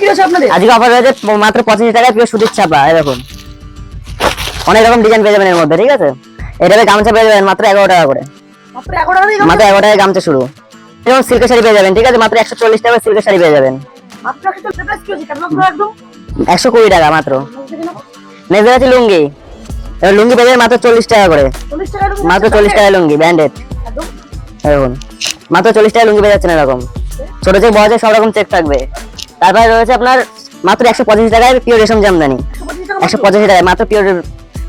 কি আছে আপনাদের? আজকে অফার রয়েছে মাত্র পঁচাশি টাকায় পিওর সুতির ছাপা দেখুন। অনেক রকম ডিজাইন পেয়ে যাবেন এর মধ্যে ঠিক আছে? এটাতে গামছা পেয়ে যাবেন মাত্র এগারো টাকা করে। মাত্র এগারো টাকা দিয়ে মাত্র এগারো টাকায় গামছা শুরু। যেমন সিল্কের শাড়ি পেয়ে যাবেন ঠিক আছে? মাত্র একশো চল্লিশ টাকা সিল্কের শাড়ি পেয়ে যাবেন। মাত্র একশো চল্লিশ টাকা কি আছে একদম? একশো কুড়ি টাকা মাত্র। দেখে আছে লুঙ্গি। এবার লুঙ্গি পেয়ে যাবেন মাত্র চল্লিশ টাকা করে। টাকা মাত্র চল্লিশ টাকা লুঙ্গি ব্যান্ডেড দেখুন। মাত্র চল্লিশ টাকা লুঙ্গি পেয়ে যাচ্ছেন এরকম। ছোট চেক বড় থেকে সব রকম চেক থাকবে। তারপরে রয়েছে আপনার মাত্র একশো পঁচাশি টাকায় পিওর রেশম জামদানি। একশো পঁচিশ টাকায় মাত্র পিওর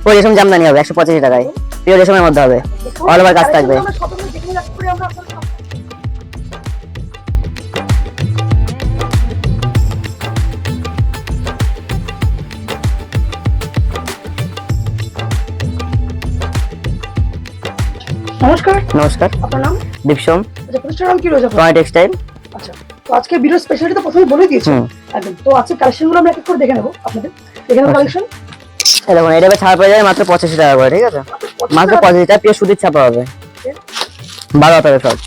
পিওর রেশম জামদানি হবে একশো পঁচাশি টাকায়। পিওর রেশমের মধ্যে হবে। অল ওভার কাজ থাকবে। নমস্কার। নমস্কার। আপনার নাম? দীপসম। আচ্ছা প্রতিষ্ঠানের নাম কি রয়েছে আপনার? টেক্সটাইল আচ্ছা। তো আজকে ভিডিও স্পেশালিটি তো প্রথমে বলে দিয়েছি। একদম। তো আজকে কালেকশনগুলো আমরা এক এক করে দেখে নেব আপনাদের। দেখে নেব। কালেকশন দেখুন এটা ছাড় পেয়ে যাবে মাত্র পঁচাশি টাকা করে ঠিক আছে? মাত্র পঁচাশি টাকা। পিওর সুতির ছাপা হবে। বারো হবে সব।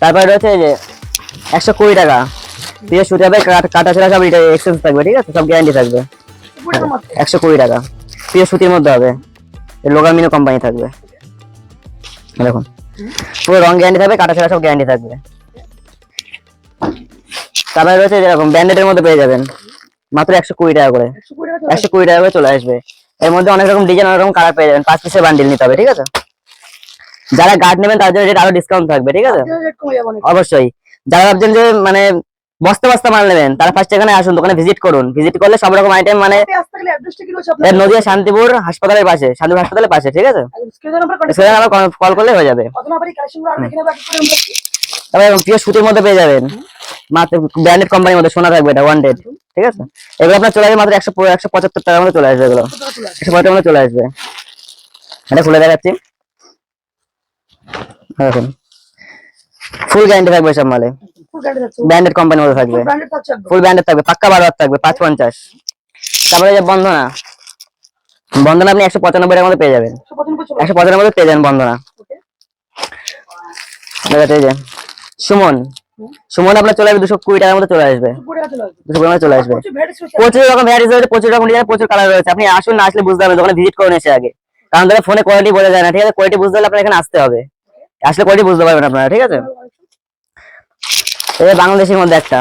তারপরে রয়েছে যে একশো কুড়ি টাকা। পিওর সুতি হবে কাট- ছেড়া সব এটা এক্সচেঞ্জ থাকবে ঠিক আছে? সব গ্যারান্টি থাকবে। একশো কুড়ি টাকা। পিওর সুতির মধ্যে হবে। লোকাল মিনো কোম্পানি থাকবে। দেখুন। পুরো রং গ্যারান্টি থাকবে কাটা ছেড়া সব গ্যারান্টি থাকবে। তারপরে রয়েছে যেরকম ব্যান্ডেডের মধ্যে পেয়ে যাবেন। মাত্র একশো কুড়ি টাকা করে। একশো কুড়ি টাকা করে চলে আসবে। এর মধ্যে অনেক রকম ডিজাইন অনেক রকম কালার পেয়ে যাবেন। পাঁচ পিসের বান্ডিল নিতে হবে ঠিক আছে? যারা গার্ড নেবেন তাদের জন্য রেট আরও ডিসকাউন্ট থাকবে ঠিক আছে? অবশ্যই। যারা ভাবছেন যে মানে বস্তা বস্তা মাল নেবেন তারা ফার্স্ট এখানে আসুন দোকানে ভিজিট করুন। ভিজিট করলে সব রকম আইটেম মানে নদিয়া শান্তিপুর হাসপাতালের পাশে শান্তিপুর হাসপাতালের পাশে ঠিক আছে? কল করলে হয়ে যাবে। তবে পিওর সুতির মধ্যে পেয়ে যাবেন। মাত্র ব্র্যান্ডেড কোম্পানির মধ্যে সোনা থাকবে এটা ওয়ান ডেড ঠিক আছে? এগুলো আপনার চলে আসবে মাত্র একশো একশো পঁচাত্তর টাকার মধ্যে চলে আসবে এগুলো। চলে আসবে একশো পঁচাত্তর মধ্যে চলে আসবে। এটা খুলে দেখাচ্ছি। দেখুন। ফুল গ্যারান্টি থাকবে সব মালে। ব্র্যান্ডেড কোম্পানির মধ্যে থাকবে। ফুল ব্র্যান্ডেড থাকবে। পাক্কা বারো থাকবে পাঁচ পঞ্চাশ। তারপরে যে বন্ধনা বন্ধনা আপনি একশো পঁচানব্বই টাকার মধ্যে পেয়ে যাবেন। একশো পঁচানব্বই পেয়ে যাবেন বন্ধনা সুমন। সুমন আপনার চলে আসবে দুশো কুড়ি টাকার মধ্যে চলে আসবে। দুশো কুড়ি চলে আসবে। প্রচুর রকম ভ্যারাইটিস রয়েছে প্রচুর রকম ডিজাইন প্রচুর কালার রয়েছে। আপনি আসুন না আসলে বুঝতে পারবেন দোকানে ভিজিট করুন এসে আগে। কারণ ধরে ফোনে কোয়ালিটি বোঝা যায় না ঠিক আছে? কোয়ালিটি বুঝতে হলে আপনার এখানে আসতে হবে। আসলে কোয়ালিটি বুঝতে পারবেন আপনারা ঠিক আছে? এই বাংলাদেশের মধ্যে একটা।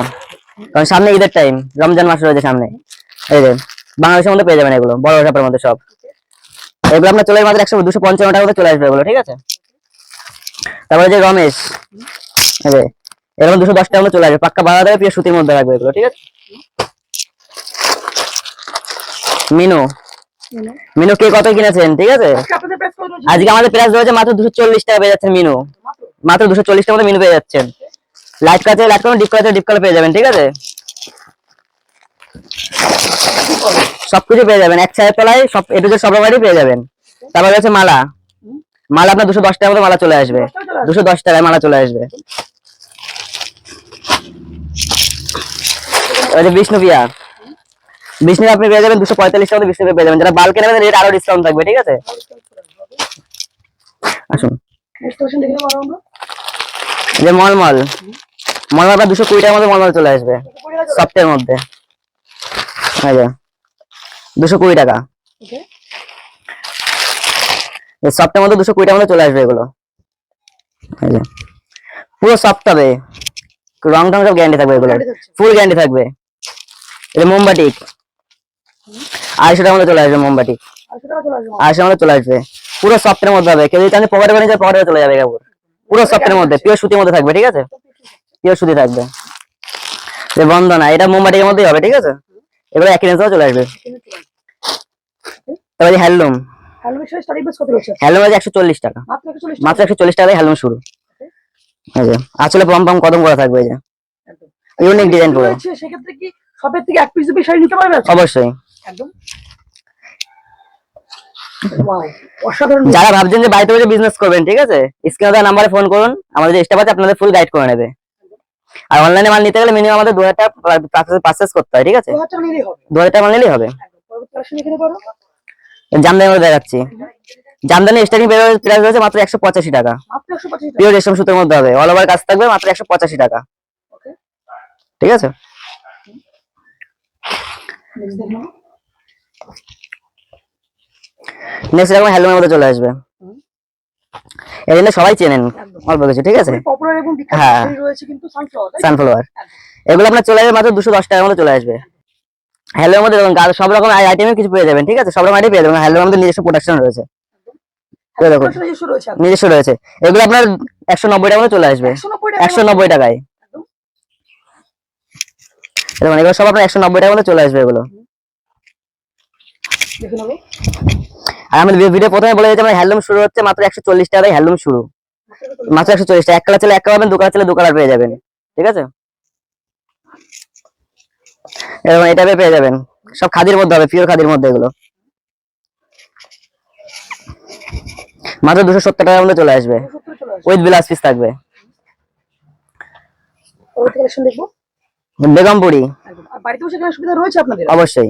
কারণ সামনে ঈদের টাইম রমজান মাস রয়েছে সামনে। এই যে বাংলাদেশের মধ্যে পেয়ে যাবেন এগুলো বড় শাপের মধ্যে সব। এগুলো আপনার চলে মাত্র একশো দুশো পঞ্চান্ন টাকা মধ্যে চলে আসবে এগুলো ঠিক আছে? তারপরে যে রমেশ এই এরকম দুশো দশ টাকা মধ্যে চলে আসবে। পাক্কা বাড়া দেবে পিওর সুতির মধ্যে রাখবে এগুলো ঠিক আছে? মিনু। মিনু। কে কত কিনেছেন ঠিক আছে? আজকে আমাদের প্রাইস রয়েছে মাত্র দুশো চল্লিশ টাকা পেয়ে যাচ্ছেন মিনু। মাত্র? দুশো চল্লিশ টাকা মধ্যে মিনু পেয়ে যাচ্ছেন। লাইট কাছে light colour deep colour deep colour পেয়ে যাবেন ঠিক আছে? সবকিছু পেয়ে যাবেন এক ছায়ের তলায় সব এটু সব রকমেরই পেয়ে যাবেন। তারপর রয়েছে মালা। মালা আপনার দুশো দশ টাকার মধ্যে মালা চলে আসবে। দুশো দশ টাকায় মালা চলে আসবে। ওই যে বিষ্ণুপিয়া বিষ্ণু আপনি পেয়ে যাবেন দুশো পঁয়তাল্লিশ টাকা বিষ্ণু পেয়ে যাবেন। যারা বালকে নেবেন রেট আরও ডিসকাউন্ট থাকবে ঠিক আছে? আসুন। যে মলমল। মলমল আপনার দুশো কুড়ি টাকার মধ্যে মলমল চলে আসবে সফটের মধ্যে। যে দুশো কুড়ি টাকা। সফটের মধ্যে দুশো কুড়ি টাকার মধ্যে চলে আসবে এগুলো। পুরো হবে রং টং সব গ্যারান্টি থাকবে এগুলো ফুল গ্যারান্টি থাকবে। যে মোমবাটি আড়াইশো টাকার মধ্যে চলে আসবে মোমবাটি আড়াইশো টাকা চলে আসবে চলে আসবে। পুরো সফটের মধ্যে হবে। কেউ যদি পকেটে বানিয়ে পকেটে চলে যাবে কাপড়। পুরো সফটের মধ্যে পিওর সুতির মধ্যে থাকবে ঠিক আছে? পিওর সুতি থাকবে। যে বন্ধনা এটা মোমবাটির মধ্যেই হবে ঠিক আছে? এবারে একই রেঞ্জেও চলে আসবে। তারপরে হ্যান্ডলুম হ্যান্ডলুম আছে একশো চল্লিশ টাকা। মাত্র একশো চল্লিশ টাকায় হ্যান্ডলুম শুরু। আসলে পম পম কদম করা থাকবে এই যে। ইউনিক ডিজাইন রয়েছে সেক্ষেত্রে কি সবের থেকে এক পিস শাড়ি নিতে পারবে? অবশ্যই। একদম। যারা ভাবছেন যে বাড়িতে বসে বিজনেস করবেন ঠিক আছে? স্ক্রিনে দেওয়া নাম্বারে ফোন করুন আমাদের স্টাফ আছে আপনাদের ফুল গাইড করে নেবে। আর অনলাইনে মাল নিতে গেলে মিনিমাম আমাদের দু হাজার টাকা পারচেস করতে হয় ঠিক আছে? দু হাজার টাকা দু মাল নিলেই হবে। জামদানি মধ্যে দেখাচ্ছি। জামদানি স্টার্টিং প্রাইস রয়েছে মাত্র একশো পঁচাশি টাকা। পিওর রেশম সুতোর মধ্যে হবে। অল ওভার কাজ থাকবে মাত্র একশো পঁচাশি টাকা। ঠিক আছে। নেক্সট এরকম হ্যান্ডলুমের মধ্যে চলে আসবে। এই জন্য সবাই চেনেন অল্প কিছু ঠিক আছে? হ্যাঁ। সানফ্লাওয়ার এগুলো আপনার চলে আসবে মাত্র দুশো দশ টাকার মধ্যে চলে আসবে। হ্যালোর মধ্যে দেখুন সব রকম আইটেমে কিছু পেয়ে যাবেন ঠিক আছে? সব রকম আইটেম পেয়ে যাবেন। হ্যালোর মধ্যে নিজস্ব প্রোডাকশন রয়েছে। নিজস্ব রয়েছে এগুলো আপনার একশো নব্বই টাকা মধ্যে চলে আসবে। একশো নব্বই টাকায়। একদম। দেখুন এগুলো সব আপনার একশো নব্বই টাকার মধ্যে চলে আসবে এগুলো। আর আমি ভিডিও প্রথমে বলে দিয়েছি আমার হ্যান্ডলুম শুরু হচ্ছে মাত্র একশো চল্লিশ টাকায় হ্যান্ডলুম শুরু মাত্র একশো চল্লিশ টাকা এক কালার চলে এক কালার পাবেন দু কালার চলে দু কালার পেয়ে যাবেন ঠিক আছে এরকম এটা পেয়ে যাবেন সব খাদির মধ্যে হবে পিওর খাদির মধ্যে এগুলো মাত্র দুশো সত্তর টাকার মধ্যে চলে আসবে 270 চলে আসবে। উইথ বিলাস পিস থাকবে দেখব। বেগমপুরি। একদম। বাড়িতে বসে কেনার সুবিধা রয়েছে আপনাদের? অবশ্যই।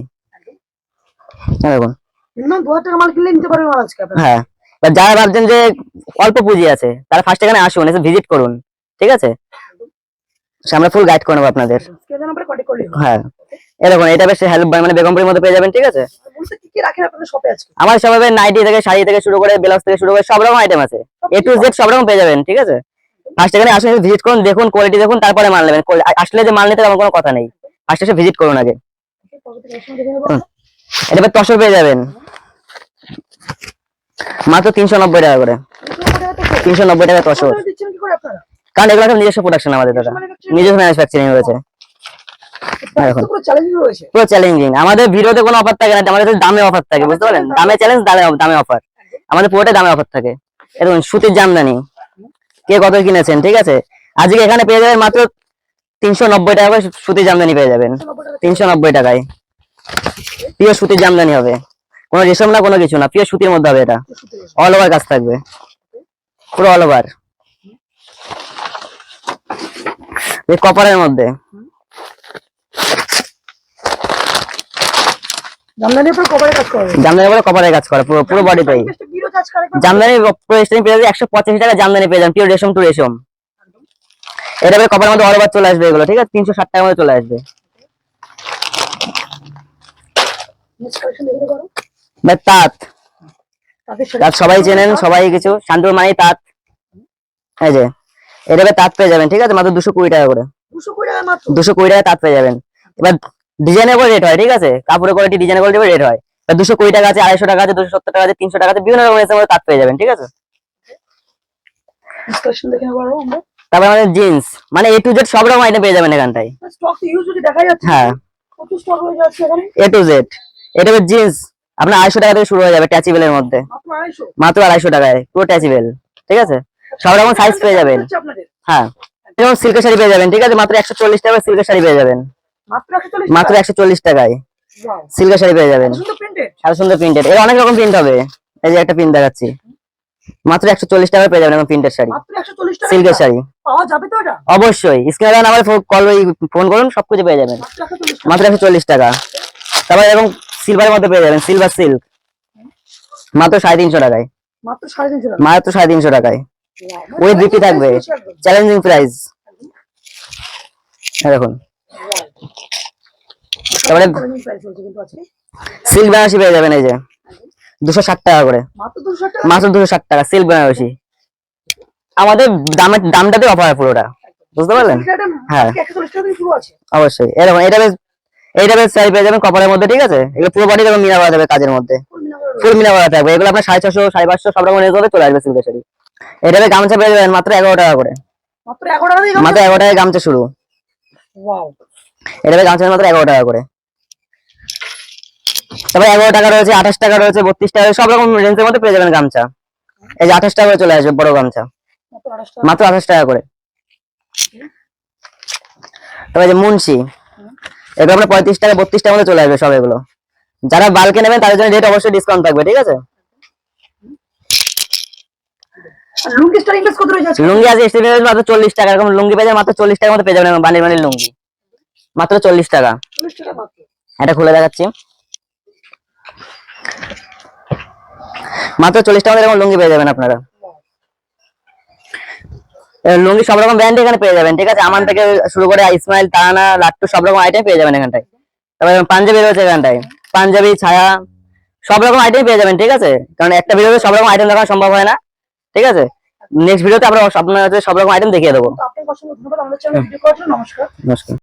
হ্যাঁ, দেখুন মিনিমাম দু হাজার টাকা মাল কিনলে নিতে পারবে মাল আজকে হ্যাঁ। যারা ভাবছেন যে অল্প পুঁজি আছে তারা ফার্স্ট এখানে আসুন এসে ভিজিট করুন। ঠিক আছে? আমরা ফুল গাইড করে নেব আপনাদের। হ্যাঁ। এটা বেশ হেল্প মানে বেগমপুরির মধ্যে পেয়ে যাবেন ঠিক আছে? আমার সবাই নাইটি থেকে শাড়ি থেকে শুরু করে ব্লাউজ থেকে শুরু করে সব রকম আইটেম আছে। এ টু জেড সব রকম পেয়ে যাবেন ঠিক আছে? ফার্স্ট এখানে আসুন ভিজিট করুন দেখুন কোয়ালিটি দেখুন তারপরে মাল নেবেন। আসলে যে মাল নিতে আমার কোনো কথা নেই। ফার্স্ট এসে ভিজিট করুন আগে। এটা তসর পেয়ে যাবেন। মাত্র তিনশো নব্বই টাকা করে। তিনশো নব্বই টাকা তসর। কারণ এগুলো সব নিজস্ব প্রোডাকশন আমাদের দাদা। নিজস্ব ম্যানুফ্যাকচারিং রয়েছে। হ্যাঁ, পুরো চ্যালেঞ্জিং আমাদের কোনো অফার থাকে না আমাদের দামে অফার থাকে বুঝতে পারলেন? দামে চ্যালেঞ্জ দামে দামে অফার আমাদের পুরোটাই দামে অফার থাকে। এরকম সুতির জামদানি। কে কত কিনেছেন ঠিক আছে? আজকে এখানে পেয়ে যাবেন মাত্র তিনশো নব্বই টাকা করে সুতির জামদানি পেয়ে যাবেন। তিনশো নব্বই টাকায়। পিওর সুতির জামদানি হবে। কোনো রেশম না কোনো কিছু না। পিওর সুতির মধ্যে হবে এটা। অল ওভার কাজ থাকবে। পুরো অল ওভার এই কপারের মধ্যে। জামদানি উপর কপারের কাজ করে পুরো পুরো বডিতেই জামদানি পেয়ে যাবে একশো পঁচাশি টাকা জামদানি পেয়ে যান পিওর রেশম টু রেশম। এটা বেশ কপারের মধ্যে ওভার চলে আসবে এগুলো ঠিক আছে? তিনশো ষাট টাকার মধ্যে চলে আসবে। তাঁত। তাঁত সবাই চেনেন সবাই কিছু। শান্তিপুর মানে তাঁত। এই যে এটা তাঁত পেয়ে যাবেন ঠিক আছে? মাত্র দুশো কুড়ি টাকা করে। 200 কুড়ি টাকা মাত্র? দুশো কুড়ি টাকা তাঁত পেয়ে যাবেন। এবার ডিজাইনের উপর রেট হয় ঠিক আছে? কাপড়ের কোয়ালিটি ডিজাইনের কোয়ালিটি রেট হয়। দুশো কুড়ি টাকা আছে আড়াইশো টাকা আছে দুশো সত্তর টাকা আছে তিনশো টাকা আছে বিভিন্ন রকমের মধ্যে তাঁত পেয়ে যাবেন ঠিক আছে? তারপর আমাদের জিন্স মানে এ টু জেড সব রকম আইটেম পেয়ে যাবেন এখানটায়। যাচ্ছে হ্যাঁ। এ টু জেড এটা জিন্স আপনার আড়াইশো টাকা থেকে শুরু হয়ে যাবে ট্যাচিবেলের মধ্যে। মাত্র আড়াইশো? টাকায় পুরো ট্যাচিবেল ঠিক আছে? সব রকম সাইজ পেয়ে যাবেন। হ্যাঁ। যেমন সিল্কের শাড়ি পেয়ে যাবেন ঠিক আছে? মাত্র একশো চল্লিশ টাকা সিল্কের শাড়ি পেয়ে যাবেন। মাত্র একশো চল্লিশ টাকায়। সিল্কের শাড়ি পেয়ে যাবেন। এত সুন্দর প্রিন্টেড এর অনেক রকম প্রিন্ট হবে। এই যে একটা প্রিন্ট দেখাচ্ছি। মাত্র একশো চল্লিশ টাকায় পেয়ে যাবেন এখন প্রিন্টের শাড়ি। সিল্কের শাড়ি। পাওয়া যাবে তো এটা? অবশ্যই। স্ক্রিনে নাম্বার কল ফোন করুন সবকিছু পেয়ে যাবেন। মাত্র একশো চল্লিশ টাকা। তারপর এরকম সিলভারের মধ্যে পেয়ে যাবেন সিলভার সিল্ক মাত্র সাড়ে তিনশো টাকায়। মাত্র সাড়ে তিনশো টাকায়। ওই বিক্রি থাকবে। চ্যালেঞ্জিং প্রাইস দেখুন। তারপরে। সিল্ক বেনারসি পেয়ে যাবেন এই যে। দুশো ষাট টাকা করে। মাত্র দুশো ষাট টাকা? সিল্ক বেনারসি। আমাদের দামের দামটাতে অফার পুরোটা। বুঝতে পারলেন? হ্যাঁ। অবশ্যই। এরকম এটা বেশ এইটা বেশ সাইজ পেয়ে যাবেন কপারের মধ্যে ঠিক আছে? এগুলো পুরো বডি দেখুন মিনা করা যাবে কাজের মধ্যে। ফুল মিনা করা থাকবে। এগুলো আপনার সাড়ে ছশো সাড়ে পাঁচশো সব রকম রেঞ্জ চলে আসবে সিল্কের শাড়ি এটা গামছা পেয়ে যাবেন মাত্র এগারো টাকা করে। মাত্র এগারো টাকা গামছা? শুরু। এটা গামছা মাত্র এগারো টাকা করে। তারপরে এগারো টাকা রয়েছে আঠাশ টাকা রয়েছে বত্রিশ টাকা রয়েছে, সব রকম রেঞ্জের মধ্যে পেয়ে যাবেন গামছা। এই যে আঠাশ টাকা করে চলে আসবে বড় গামছা। মাত্র আঠাশ টাকা। করে। তবে যে মুন্সি। এগুলো আপনার পঁয়ত্রিশ টাকা বত্রিশ টাকা মধ্যে চলে আসবে সব এগুলো। যারা বালকে নেবেন তাদের জন্য রেট অবশ্যই ডিসকাউন্ট থাকবে ঠিক আছে? লুঙ্গি স্টারিং কত রয়েছে লুঙ্গি আছে মাত্র চল্লিশ টাকা এরকম লুঙ্গি পেয়ে মাত্র চল্লিশ টাকার মধ্যে পেয়ে যাবেন বানির বানির লুঙ্গি। মাত্র চল্লিশ টাকা। চল্লিশ টাকা মাত্র। এটা খুলে দেখাচ্ছি। মাত্র চল্লিশ টাকা এরকম লুঙ্গি পেয়ে যাবেন আপনারা। লুঙ্গি সব রকম ব্র্যান্ড এখানে পেয়ে যাবেন ঠিক আছে? আমান থেকে শুরু করে ইসমাইল তারানা লাট্টু সব রকম আইটেম পেয়ে যাবেন এখানটায়। তারপরে পাঞ্জাবি রয়েছে এখানটায়। পাঞ্জাবি ছায়া সব রকম আইটেম পেয়ে যাবেন ঠিক আছে? কারণ একটা ভিডিওতে সব রকম আইটেম দেখা সম্ভব হয় না ঠিক আছে? নেক্সট ভিডিওতে আমরা আপনার সব রকম আইটেম দেখিয়ে দেবো। নমস্কার।